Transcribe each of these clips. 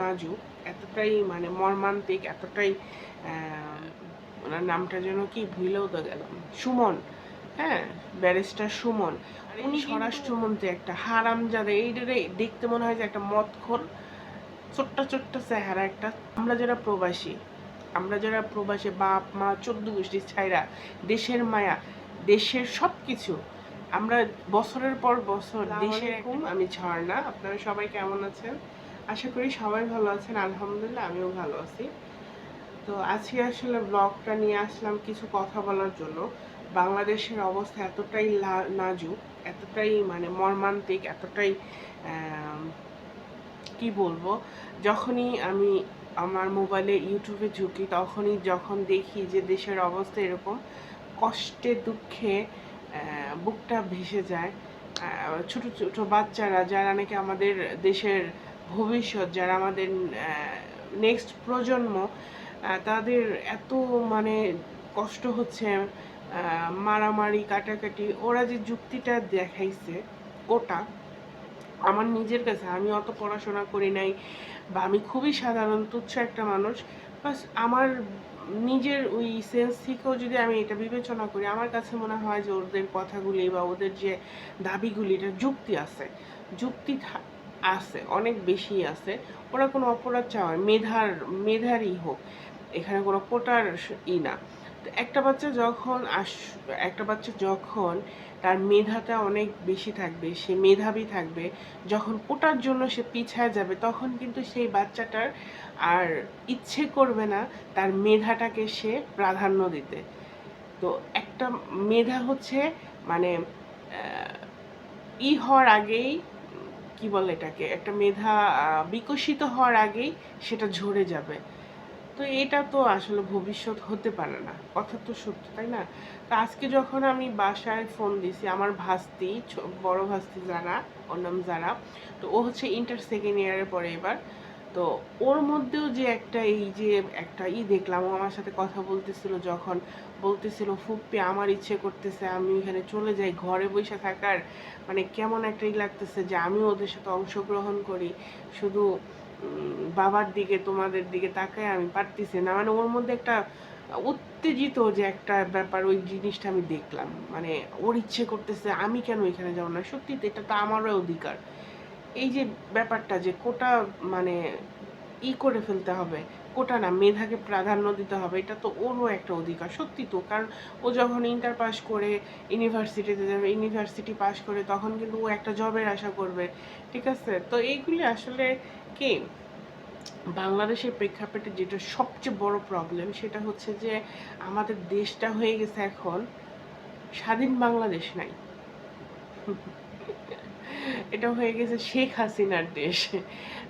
নাজুক এতটাই মানে মর্মান্তিক এতটাই ওনার নামটা যেন কি ভুলেও তো গেলাম সুমন হ্যাঁ ব্যারিস্টার সুমন। উনি স্বরাষ্ট্রমন্ত্রী একটা হারাম যাদের এইটারে দেখতে মনে হয় যে একটা মদখোর ছোট্ট ছোট্ট চেহারা একটা। আমরা যারা প্রবাসী আমরা যারা প্রবাসী বাপ মা চোদ্দ গোষ্ঠীর ছাইরা দেশের মায়া দেশের সব কিছু আমরা বছরের পর বছর দেশের আমি ঝর্ণা আপনারা সবাই কেমন আছেন? আশা করি সবাই ভালো আছেন, আলহামদুলিল্লাহ আমিও ভালো আছি। তো আজকে আসলে ব্লগটা নিয়ে আসলাম কিছু কথা বলার জন্য। বাংলাদেশের অবস্থা এতটাই নাজুক, এতটাই মানে মর্মান্তিক, এতটাই কি বলব, যখনই আমি আমার মোবাইলে ইউটিউবে ঝুঁকি, তখনই যখন দেখি যে দেশের অবস্থা এরকম, কষ্টে, দুঃখে বুকটা ভেসে যায়। ছোট ছোট বাচ্চারা, যারা নাকি আমাদের দেশের ভবিষ্যৎ যারা আমাদের নেক্সট প্রজন্ম তাদের এত মানে কষ্ট হচ্ছে মারামারি, কাটাকাটি, ওরা যে যুক্তিটা দেখাইছে, ওটা আমার নিজের কাছে, আমি অত পড়াশোনা করি নাই বা আমি খুবই সাধারণ, তুচ্ছ একটা মানুষ, বাস আমার নিজের ওই সেন্স থেকেও যদি আমি এটা বিবেচনা করি, আমার কাছে মনে হয় যে ওদের কথাগুলি বা ওদের যে দাবিগুলি, এটা যুক্তি আছে। যুক্তি আছে, অনেক বেশি আছে। ওরা কোনো অপরাধ চাওয়ায় মেধার, মেধারই হোক, এখানে কোনো কোটার ই না। একটা বাচ্চা যখন আস, একটা বাচ্চা যখন তার মেধাটা অনেক বেশি থাকবে, সে মেধাবী থাকবে, যখন কোটার জন্য সে পিছায় যাবে, তখন কিন্তু সেই বাচ্চাটার আর ইচ্ছে করবে না তার মেধাটাকে সে প্রাধান্য দিতে। তো একটা মেধা হচ্ছে মানে ই হওয়ার আগেই কি বলে এটাকে? একটা মেধা বিকশিত হওয়ার আগেই সেটা ঝরে যাবে। তো এটা তো আসলে ভবিষ্যৎ হতে পারে না। কথা তো সত্য, তাই না? তো আজকে যখন আমি বাসায় ফোন দিছি, আমার ভাস্তি বড় ভাস্তি যারা, ওর নাম যারা, তো ও হচ্ছে ইন্টার সেকেন্ড ইয়ারে পরে এবার। তো ওর মধ্যেও যে একটা এই যে একটা ই দেখলাম, ও আমার সাথে কথা বলতেছিল যখন বলতেছিল, ফুপ্পি, আমার ইচ্ছে করতেছে আমি এখানে চলে যাই, ঘরে বসে থাকার। মানে কেমন একটা ই লাগতেছে যে আমিও ওদের সাথে অংশগ্রহণ করি। শুধু বাবার দিকে, তোমাদের দিকে তাকায় আমি পারতেছি না। মানে ওর মধ্যে একটা উত্তেজিত যে একটা ব্যাপার, ওই জিনিসটা আমি দেখলাম। মানে ওর ইচ্ছে করতেছে আমি কেন এখানে যাব না? সত্যি তো এটা তো আমারও অধিকার। এই যে ব্যাপারটা যে কোটা মানে ই করে ফেলতে হবে, কোটা না, মেধাকে প্রাধান্য দিতে হবে, এটা তো ওরও একটা অধিকার, সত্যি তো, কারণ ও যখন ইন্টার পাস করে ইউনিভার্সিটিতে যাবে ইউনিভার্সিটি পাস করে, তখন কিন্তু ও একটা জবের আশা করবে, ঠিক আছে? তো এইগুলি আসলে কি? বাংলাদেশের প্রেক্ষাপটে যেটা সবচেয়ে বড় প্রবলেম সেটা হচ্ছে যে আমাদের দেশটা হয়ে গেছে এখন স্বাধীন বাংলাদেশ নাই। এটা হয়ে গেছে শেখ হাসিনার দেশ।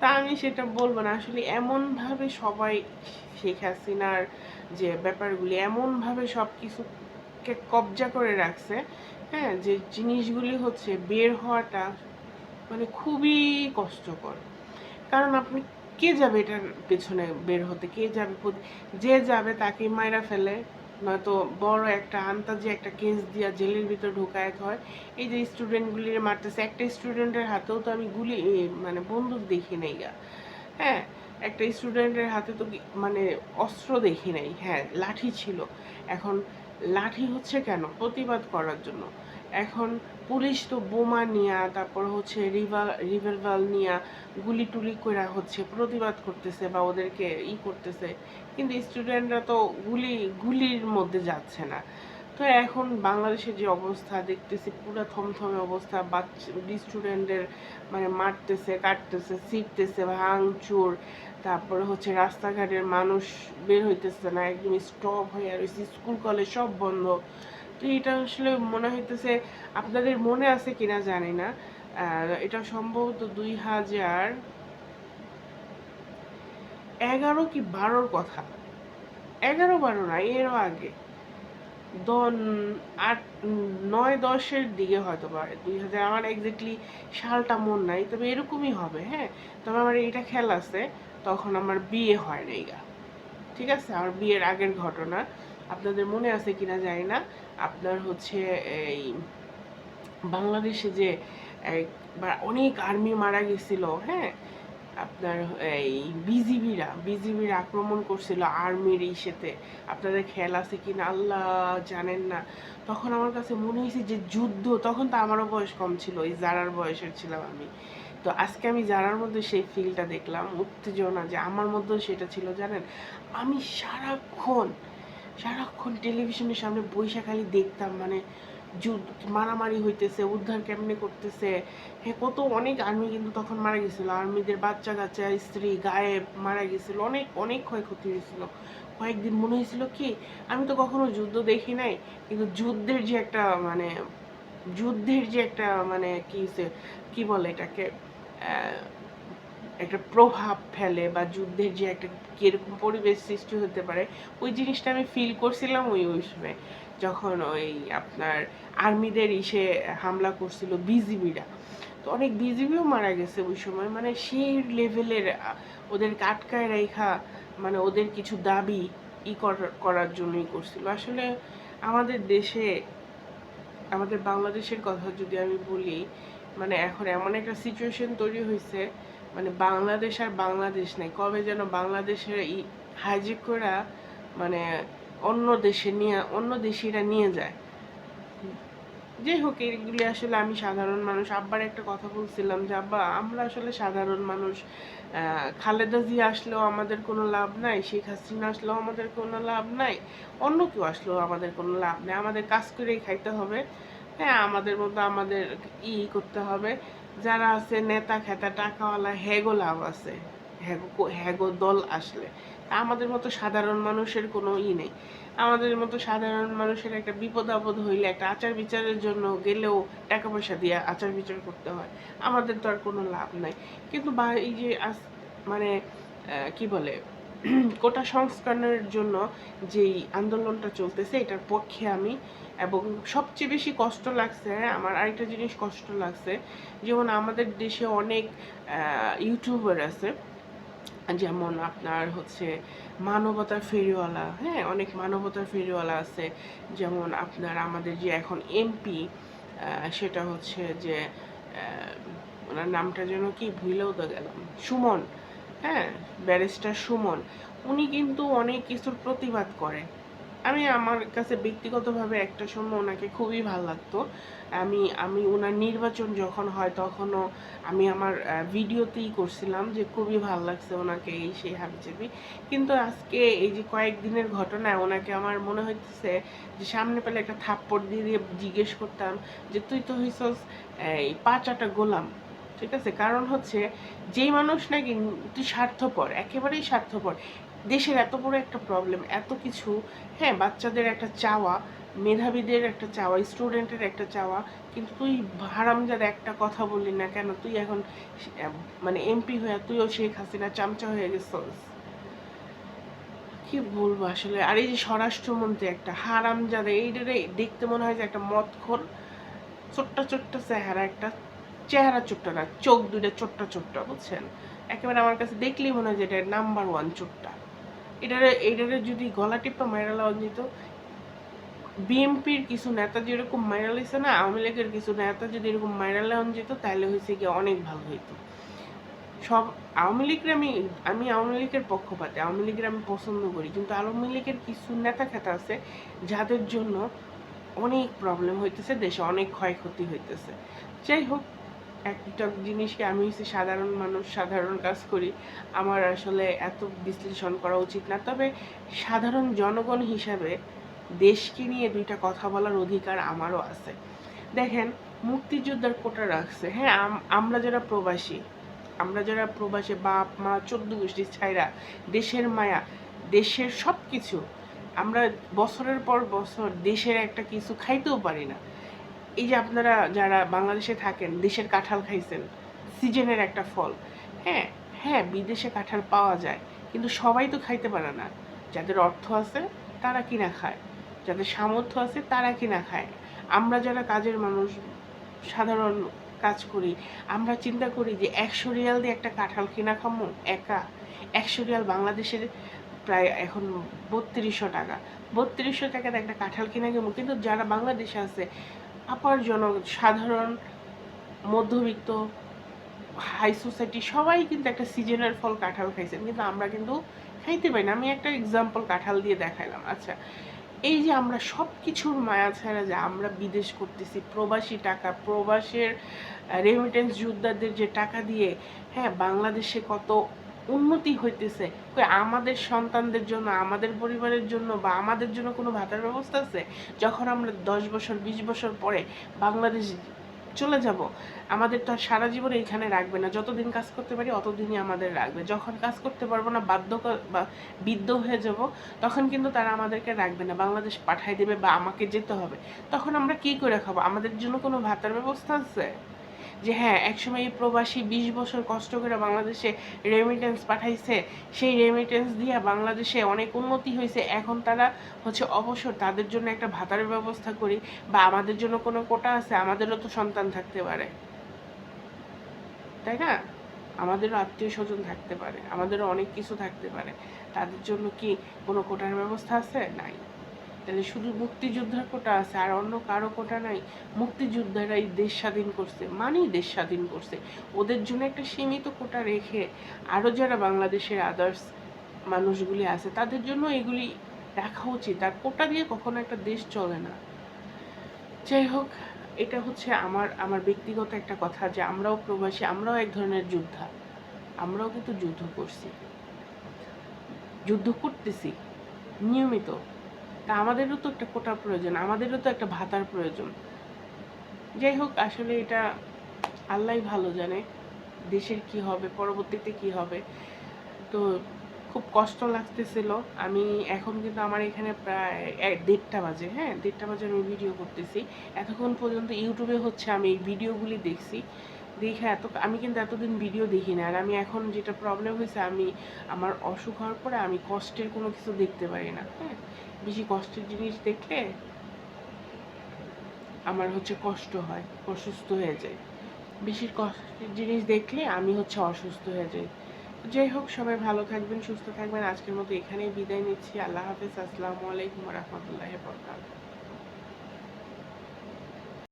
তা আমি সেটা বলব না। আসলে এমনভাবে সবাই শেখ হাসিনার যে ব্যাপারগুলি, এমনভাবে সব কিছুকে কবজা করে রাখছে হ্যাঁ যে জিনিসগুলি হচ্ছে বের হওয়াটা মানে খুবই কষ্টকর। কারণ আপনি কে যাবে এটার পেছনে বের হতে? কে যাবে যে যাবে তাকে মাইরা ফেলে। নয়তো বড় একটা আন্তাজে একটা কেস দিয়া জেলের ভিতর ঢোকায়ত হয়। এই যে স্টুডেন্টগুলির মারতেছে, একটা স্টুডেন্টের হাতেও তো আমি গুলি মানে বন্দুক দেখি নাই গা। হ্যাঁ একটা স্টুডেন্টের হাতে তো মানে অস্ত্র দেখি নাই। হ্যাঁ লাঠি ছিল। এখন লাঠি হচ্ছে কেন? প্রতিবাদ করার জন্য। এখন পুলিশ তো বোমা নিয়া, তারপর হচ্ছে রিভাল রিভলভার নিয়া গুলি টুলি করা হচ্ছে প্রতিবাদ করতেছে বা ওদেরকে ই করতেছে। কিন্তু স্টুডেন্টরা তো গুলি, গুলির মধ্যে যাচ্ছে না। তো এখন বাংলাদেশের যে অবস্থা, দেখতেছি পুরো থমথমে অবস্থা, বাচ্চা স্টুডেন্টদের মানে মারতেছে, কাটতেছে, ছিটতেছে, ভাঙচুর। তারপরে হচ্ছে রাস্তাঘাটের মানুষ বের হইতেছে না একদম স্টপ হয়ে আর স্কুল, কলেজ সব বন্ধ। এটা আসলে মনে হইতেছে আপনাদের মনে আছে কিনা জানি না। এটা সম্ভবত দুই হাজার এগারো কি বারোর কথা। এগারো বারো না, এরও আগে। দন আট, নয় দশের দিকে হয়তো বা, দুই হাজার আমার এক্স্যাক্টলি সালটা মন নাই, তবে এরকমই হবে হ্যাঁ। তবে আমার এইটা খেয়াল আছে, তখন আমার বিয়ে হয় নাই গা। ঠিক আছে? আমার বিয়ের আগের ঘটনা। আপনাদের মনে আছে কিনা জানি না। আপনার হচ্ছে এই বাংলাদেশে যে অনেক আর্মি মারা গেছিল হ্যাঁ? আপনার এই বিজিবিরা, বিজিবির আক্রমণ করছিল আর্মির ইসেতে। আপনাদের খেয়াল আছে কি না আল্লাহ জানেন না। তখন আমার কাছে মনে হয়েছে যে যুদ্ধ, তখন তো আমারও বয়স কম ছিল, এই জারার বয়সের ছিলাম আমি। তো আজকে আমি জারার মধ্যে সেই ফিলটা দেখলাম, উত্তেজনা যে আমার মধ্যেও সেটা ছিল, জানেন? আমি সারাক্ষণ সারাক্ষণ টেলিভিশনের সামনে বৈশা খালি দেখতাম মানে যুদ্ধ, মারামারি হইতেছে, উদ্ধার কেমনে করতেছে। হ্যাঁ কত অনেক আর্মি কিন্তু তখন মারা গেছিল। আর্মিদের বাচ্চা কাচ্চা, স্ত্রী, গায়েব মারা গেছিল। অনেক অনেক ক্ষয়ক্ষতি হয়েছিল। কয়েকদিন মনে হয়েছিল কি, আমি তো কখনো যুদ্ধ দেখি নাই, কিন্তু যুদ্ধের যে একটা মানে যুদ্ধের যে একটা মানে কি কি বলে এটাকে একটা প্রভাব ফেলে বা যুদ্ধের যে একটা কীরকম পরিবেশ সৃষ্টি হতে পারে ওই জিনিসটা আমি ফিল করছিলাম ওই ওই সময়। যখন ওই আপনার আর্মিদের ইসে হামলা করছিল বিজিবিরা। তো অনেক বিজিবিও মারা গেছে ওই সময়। মানে সেই লেভেলের আহ, ওদেরকে আটকায় রেখা মানে ওদের কিছু দাবি ই করার জন্যই করছিল। আসলে আমাদের দেশে আমাদের বাংলাদেশের কথা যদি আমি বলি মানে এখন এমন একটা সিচুয়েশন তৈরি হয়েছে মানে বাংলাদেশ আর বাংলাদেশ নাই। কবে যেন বাংলাদেশের ই হাইজেক করা মানে অন্য দেশে নিয়ে, অন্য দেশিরা নিয়ে যায়। যাই হোক, এগুলি আসলে আমি সাধারণ মানুষ। আব্বার একটা কথা বলছিলাম যে, আব্বা, আমরা আসলে সাধারণ মানুষ। খালেদা জিয়া আসলেও আমাদের কোনো লাভ নাই, শেখ হাসিনা আসলেও আমাদের কোনো লাভ নাই, অন্য কেউ আসলেও আমাদের কোনো লাভ নেই। আমাদের কাজ করেই খাইতে হবে। হ্যাঁ আমাদের মতো আমাদের ই করতে হবে। যারা আছে, নেতা, খেতা, টাকাওয়ালা হ্যাগো লাভ আছে হ্যাগো হ্যাগো দল আসলে। আমাদের মতো সাধারণ মানুষের কোনো ই নেই। আমাদের মতো সাধারণ মানুষের একটা বিপদ আপদ হইলে একটা আচার বিচারের জন্য গেলেও টাকা পয়সা দিয়ে আচার বিচার করতে হয়। আমাদের তো আর কোনো লাভ নাই। কিন্তু বা, এই যে আজ- মানে কি বলে কোটা সংস্করণের জন্য যেই আন্দোলনটা চলতেছে, এটার পক্ষে আমি। এবং সবচেয়ে বেশি কষ্ট লাগছে, আমার আরেকটা জিনিস কষ্ট লাগছে, যেমন আমাদের দেশে অনেক ইউটিউবার আছে। যেমন আপনার হচ্ছে মানবতার ফেরিওয়ালা হ্যাঁ অনেক মানবতার ফেরিওয়ালা আছে। যেমন আপনার আমাদের যে এখন এমপি সেটা হচ্ছে যে ওনার নামটা যেন কি ভুলেও তো গেলাম, সুমন। হ্যাঁ ব্যারিস্টার সুমন, উনি কিন্তু অনেক কিছুর প্রতিবাদ করে। আমি আমার কাছে ব্যক্তিগতভাবে একটা সময় ওনাকে খুবই ভালো লাগতো। আমি আমি ওনার নির্বাচন যখন হয় তখনও আমি আমার ভিডিওতেই করছিলাম যে খুবই ভালো লাগছে ওনাকে এই সেই হাবিজাবি। কিন্তু আজকে এই যে কয়েকদিনের ঘটনায় ওনাকে আমার মনে হইতেছে যে সামনে পেলে একটা থাপ্পড় দিয়ে দিয়ে জিজ্ঞেস করতাম যে, তুই তো হইছস, এই পাঁচাটা গোলাম। ঠিক আছে? কারণ হচ্ছে যেই মানুষ নাকি তুই স্বার্থপর, একেবারেই স্বার্থপর, দেশের এত বড় একটা প্রবলেম এত কিছু হ্যাঁ বাচ্চাদের একটা চাওয়া, মেধাবীদের একটা চাওয়া স্টুডেন্টের একটা চাওয়া, কিন্তু তুই হারামজাদ একটা কথা বললি না কেন? তুই এখন মানে এমপি হয়ে, তুইও শেখ হাসিনা চামচা হয়ে গেছিস। কি বলব আসলে? আর এই যে স্বরাষ্ট্রমন্ত্রী একটা, হারামজাদা, এইটারে দেখতে মনে হয় যে একটা মদখোর, ছোট্ট ছোট্ট চেহারা একটা। চেহারা ছোট্ট না, চোখ দুইটা ছোট্ট ছোট্ট, বুঝছেন? একেবারে আমার কাছে দেখলেই মনে হয় যে এটা নাম্বার ওয়ান চোটটা এটারে এটারে যদি গলা টিপা মাইরা লওয়া যেত বিএমপির কিছু নেতা যেরকম মাইরা লইছে না, আওয়ামী লীগের কিছু নেতা যদি এরকম মাইরা লওয়া যেত, তাহলে হয়েছে গিয়ে অনেক ভালো হইতো। সব আওয়ামী লীগের আমি আমি আওয়ামী লীগের পক্ষপাতে, আওয়ামী লীগের আমি পছন্দ করি, কিন্তু আওয়ামী লীগের কিছু নেতা খেতা আছে, যাদের জন্য অনেক প্রবলেম হইতেছে, দেশে অনেক ক্ষয়ক্ষতি হইতেছে। যাই হোক একটা জিনিসকে আমি হচ্ছে সাধারণ মানুষ, সাধারণ কাজ করি। আমার আসলে এত বিশ্লেষণ করা উচিত না। তবে সাধারণ জনগণ হিসাবে দেশকে নিয়ে দুইটা কথা বলার অধিকার আমারও আছে। দেখেন, মুক্তিযোদ্ধার কোটা রাখছে। হ্যাঁ আম- আমরা যারা প্রবাসী, আমরা যারা প্রবাসী, বাপ, মা, চোদ্দ গোষ্ঠীর ছাইরা, দেশের মায়া, দেশের সব কিছু আমরা বছরের পর বছর দেশের একটা কিছু খাইতেও পারি না। এই যে আপনারা যারা বাংলাদেশে থাকেন, দেশের কাঁঠাল খাইছেন, সিজনের একটা ফল। হ্যাঁ হ্যাঁ বিদেশে কাঁঠাল পাওয়া যায়, কিন্তু সবাই তো খাইতে পারে না। যাদের অর্থ আছে, তারা কিনা খায়? যাদের সামর্থ্য আছে, তারা কিনা খায়? আমরা যারা কাজের মানুষ, সাধারণ কাজ করি, আমরা চিন্তা করি যে একশো রিয়াল দিয়ে একটা কাঁঠাল কিনা খামো? একা। একশো রিয়াল বাংলাদেশের প্রায় এখন বত্রিশশো টাকা। বত্রিশশো টাকাতে একটা কাঁঠাল কিনা গেমো কিন্তু যারা বাংলাদেশে আছে আপার জন সাধারণ, মধ্যবিত্ত হাই সোসাইটি সবাই কিন্তু একটা সিজনের ফল কাঁঠাল খাইছেন। কিন্তু আমরা কিন্তু খাইতে পারি না। আমি একটা এক্সাম্পল কাঁঠাল দিয়ে দেখাইলাম। আচ্ছা এই যে আমরা সব কিছুর মায়া ছাড়া যে আমরা বিদেশ করতেছি, প্রবাসী টাকা, প্রবাসের রেমিটেন্স যোদ্ধাদের যে টাকা দিয়ে হ্যাঁ বাংলাদেশে কত উন্নতি হইতেছে। আমাদের সন্তানদের জন্য, আমাদের পরিবারের জন্য বা আমাদের জন্য কোনো ভাতার ব্যবস্থা আছে? যখন আমরা দশ বছর, বিশ বছর পরে বাংলাদেশ চলে যাব, আমাদের তো আর সারা জীবন এইখানে রাখবে না। যতদিন কাজ করতে পারি অতদিনই আমাদের রাখবে। যখন কাজ করতে পারব না, বাধ্য বা বিদ্ধ হয়ে যাব, তখন কিন্তু তারা আমাদেরকে রাখবে না। বাংলাদেশ পাঠাই দেবে বা আমাকে যেতে হবে। তখন আমরা কি করে খাব? আমাদের জন্য কোনো ভাতার ব্যবস্থা আছে? যে হ্যাঁ একসময় এই প্রবাসী বিশ বছর কষ্ট করে বাংলাদেশে রেমিটেন্স পাঠাইছে, সেই রেমিটেন্স দিয়ে বাংলাদেশে অনেক উন্নতি হয়েছে এখন তারা হচ্ছে অবসর, তাদের জন্য একটা ভাতার ব্যবস্থা করি বা আমাদের জন্য কোনো কোটা আছে, আমাদেরও তো সন্তান থাকতে পারে। তাই না? আমাদেরও আত্মীয় স্বজন থাকতে পারে, আমাদেরও অনেক কিছু থাকতে পারে। তাদের জন্য কি কোনো কোটার ব্যবস্থা আছে? নাই। তাহলে শুধু মুক্তিযোদ্ধার কোটা আছে, আর অন্য কারও কোটা নাই। মুক্তিযোদ্ধারাই দেশ স্বাধীন করছে। মানেই দেশ স্বাধীন করছে। ওদের জন্য একটা সীমিত কোটা রেখে আরও যারা বাংলাদেশের আদার্স মানুষগুলি আছে, তাদের জন্য এগুলি রাখা উচিত। আর কোটা দিয়ে কখনো একটা দেশ চলে না। যাই হোক, এটা হচ্ছে আমার আমার ব্যক্তিগত একটা কথা যে আমরাও প্রবাসী, আমরাও এক ধরনের যোদ্ধা। আমরাও কিন্তু যুদ্ধ করছি। যুদ্ধ করতেছি। নিয়মিত। তা আমাদেরও তো একটা কোটা প্রয়োজন, আমাদেরও তো একটা ভাতার প্রয়োজন। যাই হোক, আসলে এটা আল্লাহ ভালো জানে দেশের কি হবে, পরবর্তীতে কি হবে। তো খুব কষ্ট লাগতেছিল। আমি এখন কিন্তু আমার এখানে প্রায় দেড়টা বাজে হ্যাঁ? দেড়টা বাজে আমি ভিডিও করতেছি। এতক্ষণ পর্যন্ত ইউটিউবে হচ্ছে আমি এই ভিডিওগুলি দেখছি। দেখে এত, আমি কিন্তু এতদিন ভিডিও দেখি না আর আমি এখন যেটা প্রবলেম হয়েছে, আমি আমার অসুখ হওয়ার পরে আমি কষ্টের কোনো কিছু দেখতে পারি না হ্যাঁ? বেশি কষ্টের জিনিস দেখলে আমার হচ্ছে কষ্ট হয়, অসুস্থ হয়ে যায়। বেশি কষ্টের জিনিস দেখলে আমি হচ্ছে অসুস্থ হয়ে যাই। যাই হোক, সবাই ভালো থাকবেন, সুস্থ থাকবেন। আজকের মতো এখানেই বিদায় নিচ্ছি। আল্লাহ হাফেজ। আসসালামু আলাইকুম রহমতুল্লাহ বরকাত